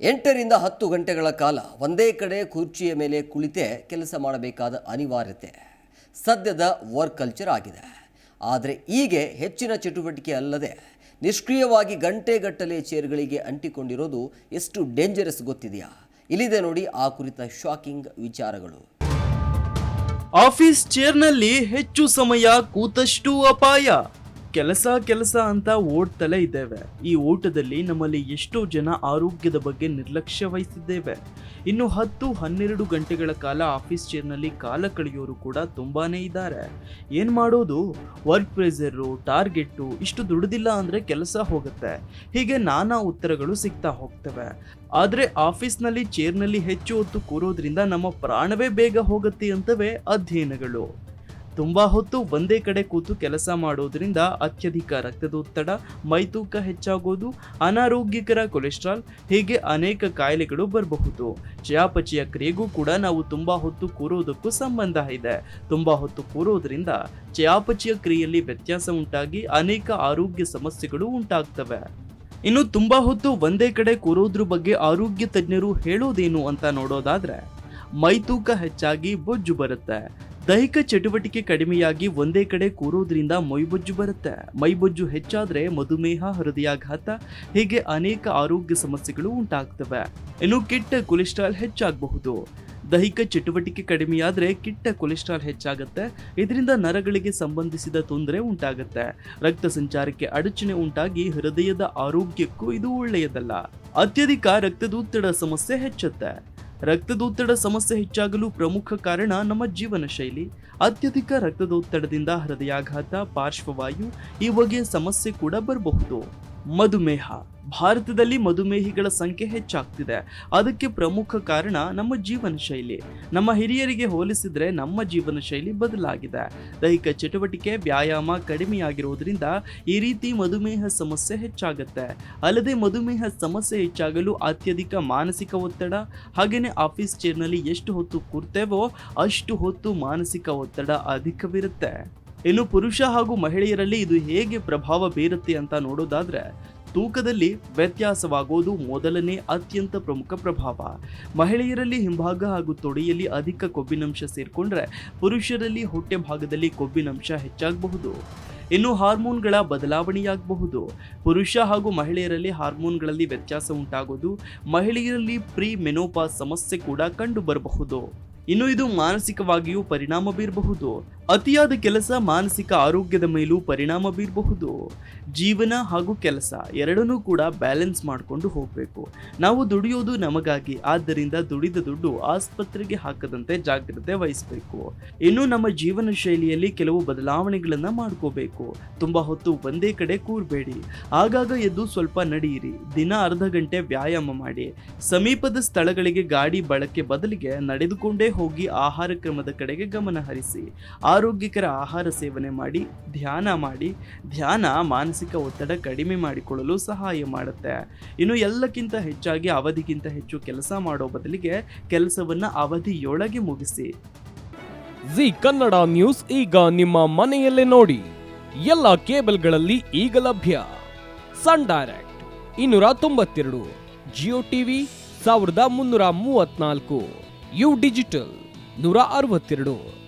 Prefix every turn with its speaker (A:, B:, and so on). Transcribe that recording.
A: ಎಂಟರಿಂದ ಹತ್ತು ಗಂಟೆಗಳ ಕಾಲ ಒಂದೇ ಕಡೆ ಕುರ್ಚಿಯ ಮೇಲೆ ಕುಳಿತೇ ಕೆಲಸ ಮಾಡಬೇಕಾದ ಅನಿವಾರ್ಯತೆ ಸದ್ಯದ ವರ್ಕ್ ಕಲ್ಚರ್ ಆಗಿದೆ. ಆದರೆ ಹೀಗೆ ಹೆಚ್ಚಿನ ಚಟುವಟಿಕೆ ಅಲ್ಲದೆ ನಿಷ್ಕ್ರಿಯವಾಗಿ ಗಂಟೆಗಟ್ಟಲೆ ಚೇರ್ಗಳಿಗೆ ಅಂಟಿಕೊಂಡಿರೋದು ಎಷ್ಟು ಡೇಂಜರಸ್ ಗೊತ್ತಿದೆಯಾ? ಇಲ್ಲಿದೆ ನೋಡಿ ಆ ಕುರಿತ ಶಾಕಿಂಗ್ ವಿಚಾರಗಳು.
B: ಆಫೀಸ್ ಚೇರ್ನಲ್ಲಿ ಹೆಚ್ಚು ಸಮಯ ಕೂತಷ್ಟು ಅಪಾಯ. ಕೆಲಸ ಕೆಲಸ ಅಂತ ಓಡ್ತಲೇ ಇದ್ದೇವೆ. ಈ ಓಟದಲ್ಲಿ ನಮ್ಮಲ್ಲಿ ಎಷ್ಟೋ ಜನ ಆರೋಗ್ಯದ ಬಗ್ಗೆ ನಿರ್ಲಕ್ಷ್ಯ ವಹಿಸಿದ್ದೇವೆ. ಇನ್ನು ಹತ್ತು, ಹನ್ನೆರಡು ಗಂಟೆಗಳ ಕಾಲ ಆಫೀಸ್ ಚೇರ್ನಲ್ಲಿ ಕಾಲ ಕಳೆಯೋರು ಕೂಡ ತುಂಬಾನೇ ಇದ್ದಾರೆ. ಏನು ಮಾಡೋದು? ವರ್ಕ್ ಪ್ರೆಸರು ಟಾರ್ಗೆಟ್ಟು ಇಷ್ಟು ದುಡ್ದಿಲ್ಲ ಅಂದರೆ ಕೆಲಸ ಹೋಗುತ್ತೆ. ಹೀಗೆ ನಾನಾ ಉತ್ತರಗಳು ಸಿಗ್ತಾ ಹೋಗ್ತವೆ. ಆದರೆ ಆಫೀಸ್ನಲ್ಲಿ, ಚೇರ್ನಲ್ಲಿ ಹೆಚ್ಚು ಹೊತ್ತು ಕೂರೋದ್ರಿಂದ ನಮ್ಮ ಪ್ರಾಣವೇ ಬೇಗ ಹೋಗುತ್ತೆ ಅಂತವೇ ಅಧ್ಯಯನಗಳು. ತುಂಬಾ ಹೊತ್ತು ಒಂದೇ ಕಡೆ ಕೂತು ಕೆಲಸ ಮಾಡೋದ್ರಿಂದ ಅತ್ಯಧಿಕ ರಕ್ತದೊತ್ತಡ ಮೈತೂಕ ಹೆಚ್ಚಾಗೋದು, ಅನಾರೋಗ್ಯಕರ ಕೊಲೆಸ್ಟ್ರಾಲ್, ಹೀಗೆ ಅನೇಕ ಕಾಯಿಲೆಗಳು ಬರಬಹುದು. ಚಯಾಪಚಯ ಕ್ರಿಯೆಗೂ ಕೂಡ ನಾವು ತುಂಬಾ ಹೊತ್ತು ಕೂರೋದಕ್ಕೂ ಸಂಬಂಧ ಇದೆ. ತುಂಬಾ ಹೊತ್ತು ಕೂರೋದ್ರಿಂದ ಚಯಾಪಚಯ ಕ್ರಿಯೆಯಲ್ಲಿ ವ್ಯತ್ಯಾಸ ಉಂಟಾಗಿ ಅನೇಕ ಆರೋಗ್ಯ ಸಮಸ್ಯೆಗಳು ಉಂಟಾಗ್ತವೆ. ಇನ್ನು ತುಂಬಾ ಹೊತ್ತು ಒಂದೇ ಕಡೆ ಕೂರೋದ್ರ ಬಗ್ಗೆ ಆರೋಗ್ಯ ತಜ್ಞರು ಹೇಳೋದೇನು ಅಂತ ನೋಡೋದಾದ್ರೆ ಮೈತೂಕ ಹೆಚ್ಚಾಗಿ ಬೊಜ್ಜು ಬರುತ್ತೆ. ದೈಹಿಕ ಚಟುವಟಿಕೆ ಕಡಿಮೆಯಾಗಿ ಒಂದೇ ಕಡೆ ಕೂರೋದ್ರಿಂದ ಮೈಬೊಜ್ಜು ಬರುತ್ತೆ. ಮೈಬೊಜ್ಜು ಹೆಚ್ಚಾದ್ರೆ ಮಧುಮೇಹ, ಹೃದಯಾಘಾತ, ಹೀಗೆ ಅನೇಕ ಆರೋಗ್ಯ ಸಮಸ್ಯೆಗಳು ಉಂಟಾಗ್ತವೆ. ಇನ್ನು ಕೆಟ್ಟ ಕೊಲೆಸ್ಟ್ರಾಲ್ ಹೆಚ್ಚಾಗಬಹುದು. ದೈಹಿಕ ಚಟುವಟಿಕೆ ಕಡಿಮೆಯಾದ್ರೆ ಕೆಟ್ಟ ಕೊಲೆಸ್ಟ್ರಾಲ್ ಹೆಚ್ಚಾಗುತ್ತೆ. ಇದರಿಂದ ನರಗಳಿಗೆ ಸಂಬಂಧಿಸಿದ ತೊಂದರೆ ಉಂಟಾಗುತ್ತೆ. ರಕ್ತ ಸಂಚಾರಕ್ಕೆ ಅಡಚಣೆ ಉಂಟಾಗಿ ಹೃದಯದ ಆರೋಗ್ಯಕ್ಕೂ ಇದು ಒಳ್ಳೆಯದಲ್ಲ. ಅತ್ಯಧಿಕ ರಕ್ತದೊತ್ತಡ ಸಮಸ್ಯೆ ಹೆಚ್ಚುತ್ತೆ. ರಕ್ತದೊತ್ತಡ ಸಮಸ್ಯೆ ಹೆಚ್ಚಾಗಲು ಪ್ರಮುಖ ಕಾರಣ ನಮ್ಮ ಜೀವನ ಶೈಲಿ. ಅತ್ಯಧಿಕ ರಕ್ತದೊತ್ತಡದಿಂದ ಹೃದಯಾಘಾತ, ಪಾರ್ಶ್ವವಾಯು ಈ ಬಗೆಯ ಸಮಸ್ಯೆ ಕೂಡ ಬರಬಹುದು. ಮಧುಮೇಹ. ಭಾರತದಲ್ಲಿ ಮಧುಮೇಹಿಗಳ ಸಂಖ್ಯೆ ಹೆಚ್ಚಾಗ್ತಿದೆ. ಅದಕ್ಕೆ ಪ್ರಮುಖ ಕಾರಣ ನಮ್ಮ ಜೀವನ ಶೈಲಿ ನಮ್ಮ ಹಿರಿಯರಿಗೆ ಹೋಲಿಸಿದ್ರೆ ನಮ್ಮ ಜೀವನ ಶೈಲಿ ಬದಲಾಗಿದೆ. ದೈಹಿಕ ಚಟುವಟಿಕೆ, ವ್ಯಾಯಾಮ ಕಡಿಮೆಯಾಗಿರುವುದರಿಂದ ಈ ರೀತಿ ಮಧುಮೇಹ ಸಮಸ್ಯೆ ಹೆಚ್ಚಾಗುತ್ತೆ. ಅಲ್ಲದೆ ಮಧುಮೇಹ ಸಮಸ್ಯೆ ಹೆಚ್ಚಾಗಲು ಅತ್ಯಧಿಕ ಮಾನಸಿಕ ಒತ್ತಡ ಹಾಗೆಯೇ ಆಫೀಸ್ ಚೇರ್ನಲ್ಲಿ ಎಷ್ಟು ಹೊತ್ತು ಕೂರ್ತೇವೋ ಅಷ್ಟು ಹೊತ್ತು ಮಾನಸಿಕ ಒತ್ತಡ ಅಧಿಕವಿರುತ್ತೆ. ಇನ್ನು ಪುರುಷ ಹಾಗೂ ಮಹಿಳೆಯರಲ್ಲಿ ಇದು ಹೇಗೆ ಪ್ರಭಾವ ಬೀರುತ್ತೆ ಅಂತ ನೋಡೋದಾದ್ರೆ, ತೂಕದಲ್ಲಿ ವ್ಯತ್ಯಾಸವಾಗೋದು ಮೊದಲನೇ ಅತ್ಯಂತ ಪ್ರಮುಖ ಪ್ರಭಾವ. ಮಹಿಳೆಯರಲ್ಲಿ ಹಿಂಭಾಗ ಹಾಗೂ ತೊಡೆಯಲ್ಲಿ ಅಧಿಕ ಕೊಬ್ಬಿನಂಶ ಸೇರಿಕೊಂಡ್ರೆ ಪುರುಷರಲ್ಲಿ ಹೊಟ್ಟೆ ಭಾಗದಲ್ಲಿ ಕೊಬ್ಬಿನಂಶ ಹೆಚ್ಚಾಗಬಹುದು. ಇನ್ನು ಹಾರ್ಮೋನ್ಗಳ ಬದಲಾವಣೆಯಾಗಬಹುದು. ಪುರುಷ ಹಾಗೂ ಮಹಿಳೆಯರಲ್ಲಿ ಹಾರ್ಮೋನ್ಗಳಲ್ಲಿ ವ್ಯತ್ಯಾಸ ಉಂಟಾಗೋದು, ಮಹಿಳೆಯರಲ್ಲಿ ಪ್ರೀ ಮೆನೋಪಾಸ್ ಸಮಸ್ಯೆ ಕೂಡ ಕಂಡುಬರಬಹುದು. ಇನ್ನು ಇದು ಮಾನಸಿಕವಾಗಿಯೂ ಪರಿಣಾಮ ಬೀರಬಹುದು. ಅತಿಯಾದ ಕೆಲಸ ಮಾನಸಿಕ ಆರೋಗ್ಯದ ಮೇಲೂ ಪರಿಣಾಮ ಬೀರಬಹುದು. ಜೀವನ ಹಾಗೂ ಕೆಲಸ ಎರಡನ್ನೂ ಕೂಡ ಬ್ಯಾಲೆನ್ಸ್ ಮಾಡಿಕೊಂಡು ಹೋಗಬೇಕು. ನಾವು ದುಡಿಯೋದು ನಮಗಾಗಿ, ಆದ್ದರಿಂದ ದುಡಿದ ದುಡ್ಡು ಆಸ್ಪತ್ರೆಗೆ ಹಾಕದಂತೆ ಜಾಗ್ರತೆ ವಹಿಸಬೇಕು. ಇನ್ನು ನಮ್ಮ ಜೀವನ ಶೈಲಿಯಲ್ಲಿ ಕೆಲವು ಬದಲಾವಣೆಗಳನ್ನು ಮಾಡ್ಕೋಬೇಕು. ತುಂಬಾ ಹೊತ್ತು ಒಂದೇ ಕಡೆ ಕೂರಬೇಡಿ. ಆಗಾಗ ಎದ್ದು ಸ್ವಲ್ಪ ನಡೆಯಿರಿ. ದಿನ ಅರ್ಧ ಗಂಟೆ ವ್ಯಾಯಾಮ ಮಾಡಿ. ಸಮೀಪದ ಸ್ಥಳಗಳಿಗೆ ಗಾಡಿ ಬಳಕೆ ಬದಲಿಗೆ ನಡೆದುಕೊಂಡೇ ಹೋಗಿ ಆಹಾರ ಕ್ರಮದ ಕಡೆಗೆ ಗಮನ ಹರಿಸಿ. ಆರೋಗ್ಯಕರ ಆಹಾರ ಸೇವನೆ ಮಾಡಿ, ಧ್ಯಾನ ಮಾಡಿ, ಧ್ಯಾನ ಮಾನಸಿಕ ಒತ್ತಡ ಕಡಿಮೆ ಮಾಡಿಕೊಳ್ಳಲು ಸಹಾಯ ಮಾಡುತ್ತೆ. ಇನ್ನು ಎಲ್ಲಕ್ಕಿಂತ ಹೆಚ್ಚಾಗಿ ಅವಧಿಗಿಂತ ಹೆಚ್ಚು ಕೆಲಸ ಮಾಡೋ ಬದಲಿಗೆ ಕೆಲಸವನ್ನು ಅವಧಿಯೊಳಗೆ ಮುಗಿಸಿ.
C: ಜಿ ಕನ್ನಡ ನ್ಯೂಸ್ ಈಗ ನಿಮ್ಮ ಮನೆಯಲ್ಲೇ ನೋಡಿ. ಎಲ್ಲ ಕೇಬಲ್ಗಳಲ್ಲಿ ಈಗ ಲಭ್ಯ. ಸನ್ ಡೈರೆಕ್ಟ್ ಇನ್ನೂರ ತೊಂಬತ್ತೆರಡು, ಜಿಯೋ ಟಿವಿ ಸಾವಿರದ ಮುನ್ನೂರ ಮೂವತ್ನಾಲ್ಕು ಯು ಡಿಜಿಟಲ್ ನೂರ ಅರವತ್ತೆರಡು.